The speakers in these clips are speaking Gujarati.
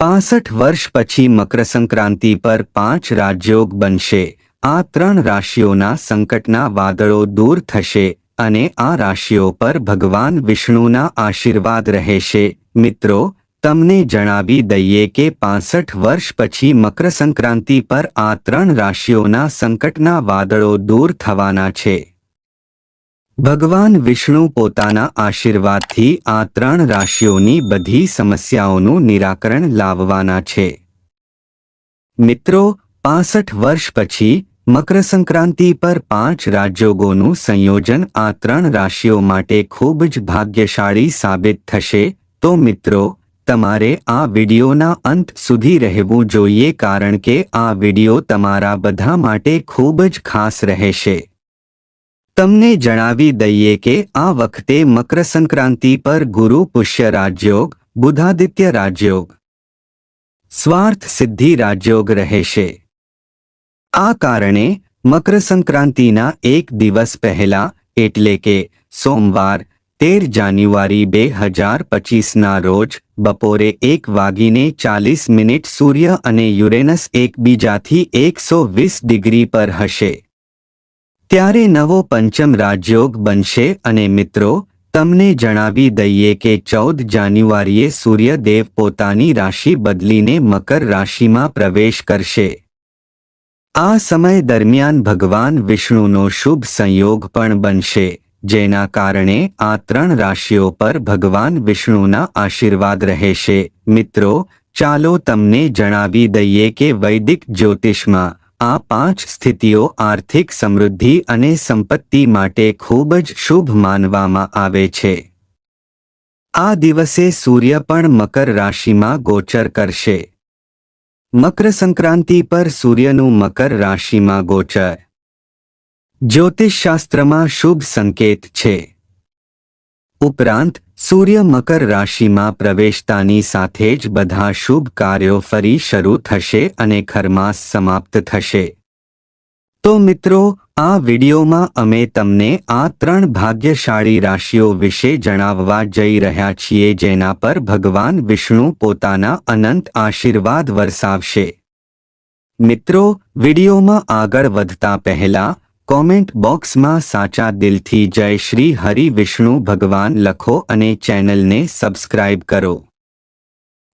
પાસઠ વર્ષ પછી મકર સંક્રાંતિ પર પાંચ રાજયોગ બનશે. આ ત્રણ રાશિઓના સંકટના વાદળો દૂર થશે અને આ રાશિઓ પર ભગવાન વિષ્ણુના આશીર્વાદ રહેશે. મિત્રો, તમને જણાવી દઈએ કે પાસઠ વર્ષ પછી મકર સંક્રાંતિ પર આ ત્રણ રાશિઓના સંકટના વાદળો દૂર થવાના છે. ભગવાન વિષ્ણુ પોતાના આશીર્વાદથી આ ત્રણ રાશિઓની બધી સમસ્યાઓનું નિરાકરણ લાવવાના છે. મિત્રો, પાસઠ વર્ષ પછી મકર સંક્રાંતિ પર પાંચ રાજયોગોનું સંયોજન આ ત્રણ રાશિઓ માટે ખૂબ જ ભાગ્યશાળી સાબિત થશે. તો મિત્રો, તમારે આ વિડિયોના અંત સુધી રહેવું જોઈએ કારણ કે આ વિડિયો તમારા બધા માટે ખૂબ જ ખાસ રહેશે. તમને જણાવી દઈએ કે આ વખતે મકર સંક્રાંતિ પર ગુરુ પુષ્ય રાજયોગ, બુધાદિત્ય રાજયોગ, સ્વાર્થ સિદ્ધિ રાજયોગ રહેશે. આ કારણે મકર સંક્રાંતિના એક દિવસ પહેલા, એટલે કે સોમવાર, તેર જાન્યુઆરી બે હજાર પચીસના રોજ, બપોરે એક વાગીને ચાલીસ મિનિટ સૂર્ય અને યુરેનસ એકબીજાથી એકસો વીસ ડિગ્રી પર હશે. ત્યારે નવો પંચમ રાજયોગ બનશે અને મિત્રો, તમને જણાવી દઈએ કે ચૌદ જાન્યુઆરીએ સૂર્યદેવ પોતાની રાશિ બદલીને મકર રાશિમાં પ્રવેશ કરશે. આ સમય દરમિયાન ભગવાન વિષ્ણુનો શુભ સંયોગ પણ બનશે, જેના કારણે આ ત્રણ રાશિઓ પર ભગવાન વિષ્ણુના આશીર્વાદ રહેશે. મિત્રો, ચાલો તમને જણાવી દઈએ કે વૈદિક જ્યોતિષમાં આ પાંચ સ્થિતિઓ આર્થિક સમૃદ્ધિ અને સંપત્તિ માટે ખૂબ જ શુભ માનવામાં આવે છે. આ દિવસે સૂર્ય પણ મકર રાશિમાં ગોચર કરશે. મકર સંક્રાંતિ પર સૂર્યનું મકર રાશિમાં ગોચર. જ્યોતિષશાસ્ત્રમાં શુભ સંકેત છે. ઉપરાંત સૂર્ય મકર રાશિમાં પ્રવેશતાની સાથે જ બધા શુભ કાર્યો ફરી શરૂ થશે અને ખરમાસ સમાપ્ત થશે. તો મિત્રો, આ વિડિયોમાં અમે તમને આ ત્રણ ભાગ્યશાળી રાશિઓ વિશે જણાવવા જઈ રહ્યા છીએ જેના પર ભગવાન વિષ્ણુ પોતાના અનંત આશીર્વાદ વરસાવશે. મિત્રો, વિડિયોમાં આગળ વધતા પહેલા કોમેન્ટ બોક્સમાં સાચા દિલથી જય શ્રી હરિ વિષ્ણુ ભગવાન લખો અને ચેનલને સબસ્ક્રાઇબ કરો.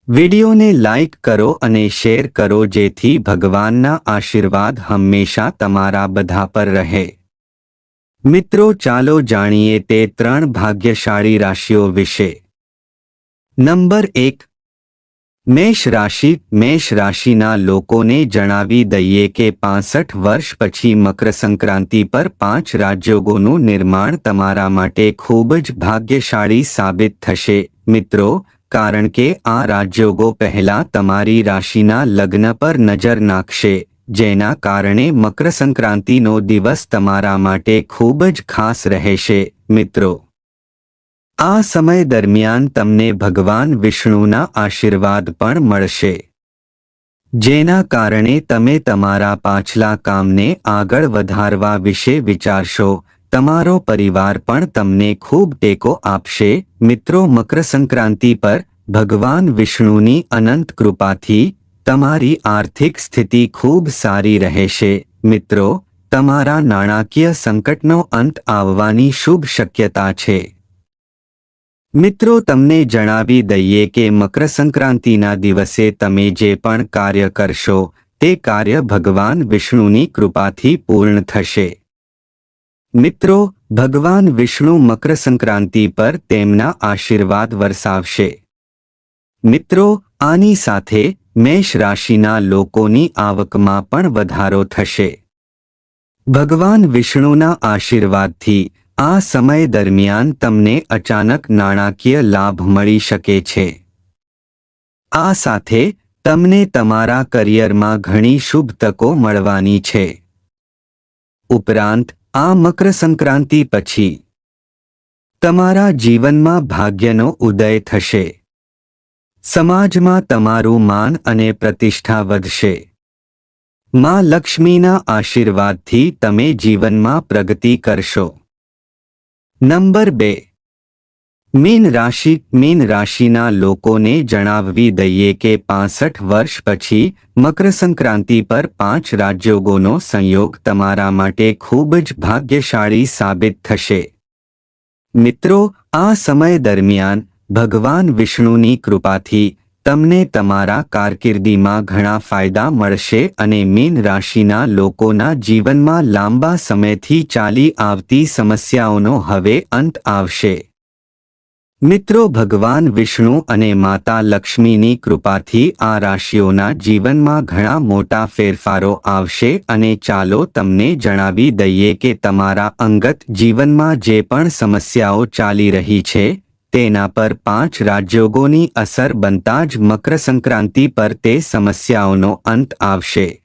વિડિયોને લાઇક કરો અને શેર કરો જેથી ભગવાનના આશીર્વાદ હંમેશા તમારા બધા પર રહે. મિત્રો ચાલો જાણીએ તે ત્રણ ભાગ્યશાળી રાશિઓ વિશે. નંબર એક મેષ રાશિ, મેષ રાશિના લોકોને જણાવી દઈએ કે પાસઠ વર્ષ પછી મકર સંક્રાંતિ પર પાંચ રાજયોગોનું નિર્માણ તમારા માટે ખૂબ જ ભાગ્યશાળી સાબિત થશે. મિત્રો, કારણ કે આ રાજયોગો પહેલા તમારી રાશિના લગ્ન પર નજર નાખશે, જેના કારણે મકર સંક્રાંતિનો દિવસ તમારા માટે ખૂબ જ ખાસ રહેશે. મિત્રો આ સમય દરમિયાન તમને ભગવાન વિષ્ણુના આશીર્વાદ પણ મળશે. જેના કારણે તમે તમારા પાછલા કામને આગળ વધારવા વિશે વિચારશો, તમારો પરિવાર પણ તમને ખૂબ ટેકો આપશે. મિત્રો મકર સંક્રાંતિ પર ભગવાન વિષ્ણુની અનંત કૃપાથી તમારી આર્થિક સ્થિતિ ખૂબ સારી રહેશે. મિત્રો, તમારા નાણાકીય સંકટનો અંત આવવાની શુભ શક્યતા છે. મિત્રો, તમને જણાવી દઈએ કે મકર સંક્રાંતિના દિવસે તમે જે પણ કાર્ય કરશો, તે કાર્ય ભગવાન વિષ્ણુની કૃપાથી પૂર્ણ થશે. મિત્રો, ભગવાન વિષ્ણુ મકર સંક્રાંતિ પર તેમના આશીર્વાદ વરસાવશે. મિત્રો, આની સાથે મેષ રાશિના લોકોની આવકમાં પણ વધારો થશે. ભગવાન વિષ્ણુના આશીર્વાદથી આ સમય દરમિયાન તમને અચાનક નાણાકીય લાભ મળી શકે છે. આ સાથે, તમને તમારા કરિયરમાં ઘણી શુભ તકો મળવાની છે. ઉપરાંત, આ મકર સંક્રાંતિ પછી, તમારા જીવનમાં ભાગ્યનો ઉદય થશે. સમાજમાં તમારું માન અને પ્રતિષ્ઠા વધશે. માં લક્ષ્મીના આશીર્વાદથી તમે જીવનમાં પ્રગતિ કરશો. નંબર બે. મીન રાશિ, મીન રાશિના લોકોને જણાવવી દઈએ કે પાસઠ વર્ષ પછી મકર સંક્રાંતિ પર પાંચ રાજયોગોનો સંયોગ તમારા માટે ખૂબ જ ભાગ્યશાળી સાબિત થશે. મિત્રો, આ સમય દરમિયાન ભગવાન વિષ્ણુની કૃપાથી તમને તમારા કારકિર્દીમાં ઘણા ફાયદા મળશે અને મીન રાશિના લોકોના જીવનમાં લાંબા સમયથી ચાલી આવતી સમસ્યાઓનો હવે અંત આવશે. મિત્રો ભગવાન વિષ્ણુ અને માતા લક્ષ્મીની કૃપાથી આ રાશિઓના જીવનમાં ઘણા મોટા ફેરફારો આવશે અને ચાલો તમને જણાવી દઈએ કે તમારા અંગત જીવનમાં જે પણ સમસ્યાઓ ચાલી રહી છે તેના પર પાંચ રાજયોગોની અસર બનતા જ મકર સંક્રાંતિ પર તે સમસ્યાઓનો અંત આવશે.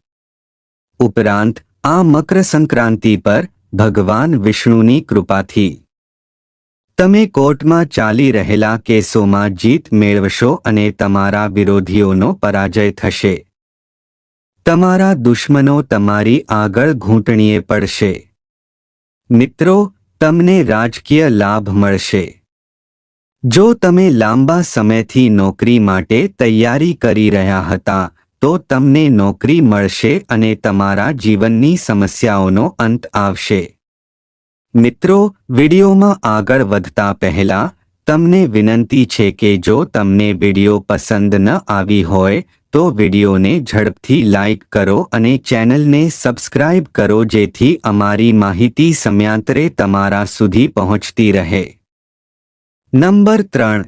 ઉપરાંત, આ મકર સંક્રાંતિ પર ભગવાન વિષ્ણુની કૃપાથી. તમે કોર્ટમાં ચાલી રહેલા કેસોમાં જીત મેળવશો અને તમારા વિરોધીઓનો પરાજય થશે. તમારા દુશ્મનો તમારી આગળ ઘૂંટણીએ પડશે. મિત્રો, તમને રાજકીય લાભ મળશે. જો તમે લાંબા સમયથી નોકરી માટે તૈયારી કરી રહ્યા હતા, તો તમને નોકરી મળશે અને તમારા જીવનની સમસ્યાઓનો અંત આવશે. મિત્રો, વિડીયોમાં આગળ વધતા પહેલા, તમને વિનંતી છે કે જો તમને વિડિયો પસંદ ન આવી હોય, તો વિડિયોને ઝડપથી લાઇક કરો અને ચેનલને સબસ્ક્રાઇબ કરો જેથી અમારી માહિતી સમયાંતરે તમારા સુધી પહોંચતી રહે. નંબર ત્રણ.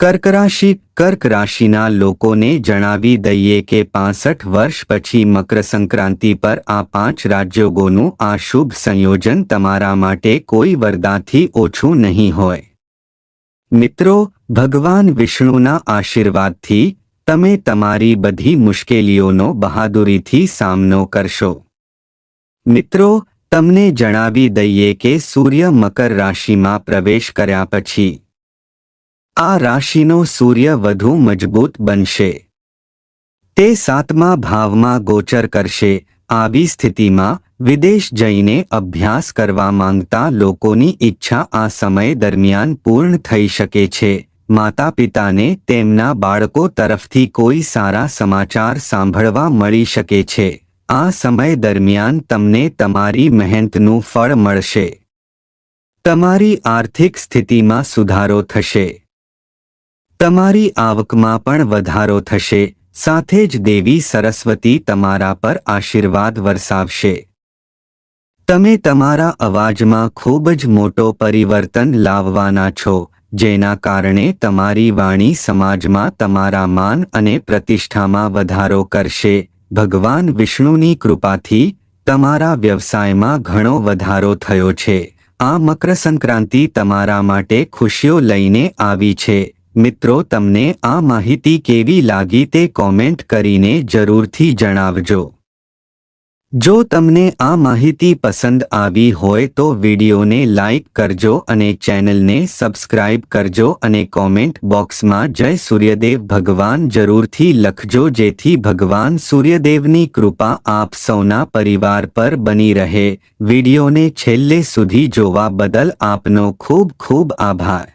કર્ક રાશિ કર્ક રાશિના લોકોને જણાવી દઈએ કે પાસઠ વર્ષ પછી મકર સંક્રાંતિ પર આ પાંચ રાજયોગોનું આ શુભ સંયોજન તમારા માટે કોઈ વરદાથી ઓછું નહીં હોય. મિત્રો, ભગવાન વિષ્ણુના આશીર્વાદથી તમે તમારી બધી મુશ્કેલીઓનો બહાદુરીથી સામનો કરશો. મિત્રો તમને જણાવી દઈએ કે સૂર્ય મકર રાશિમાં પ્રવેશ કર્યા પછી આ રાશિનો સૂર્ય વધુ મજબૂત બનશે. તે સાતમા ભાવમાં ગોચર કરશે. આવી સ્થિતિમાં વિદેશ જઈને અભ્યાસ કરવા માંગતા લોકોની ઈચ્છા આ સમય દરમિયાન પૂર્ણ થઈ શકે છે. માતા પિતાને તેમના બાળકો તરફથી કોઈ સારા સમાચાર સાંભળવા મળી શકે છે. આ સમય દરમિયાન તમને તમારી મહેનતનું ફળ મળશે. તમારી આર્થિક સ્થિતિમાં સુધારો થશે. તમારી આવકમાં પણ વધારો થશે, સાથે જ દેવી સરસ્વતી તમારા પર આશીર્વાદ વરસાવશે. તમે તમારા અવાજમાં ખૂબ જ મોટો પરિવર્તન લાવવાના છો, જેના કારણે તમારી વાણી સમાજમાં તમારા માન અને પ્રતિષ્ઠામાં વધારો કરશે. ભગવાન વિષ્ણુની કૃપાથી તમારા વ્યવસાયમાં ઘણો વધારો થયો છે. આ મકર સંક્રાંતિ તમારા માટે ખુશીઓ લઈને આવી છે. મિત્રો, તમને આ માહિતી કેવી લાગી તે કોમેન્ટ કરીને જરૂરથી જણાવજો. જો તમને આ માહિતી પસંદ આવી હોય તો વિડીયોને લાઇક કરજો અને ચેનલને સબસ્ક્રાઇબ કરજો અને કોમેન્ટ બોક્સમાં જય સૂર્યદેવ ભગવાન જરૂરથી લખજો જેથી ભગવાન સૂર્યદેવની કૃપા આપ સૌના પરિવાર પર બની રહે. વિડીયોને છેલ્લે સુધી જોવા બદલ આપનો ખૂબ ખૂબ આભાર.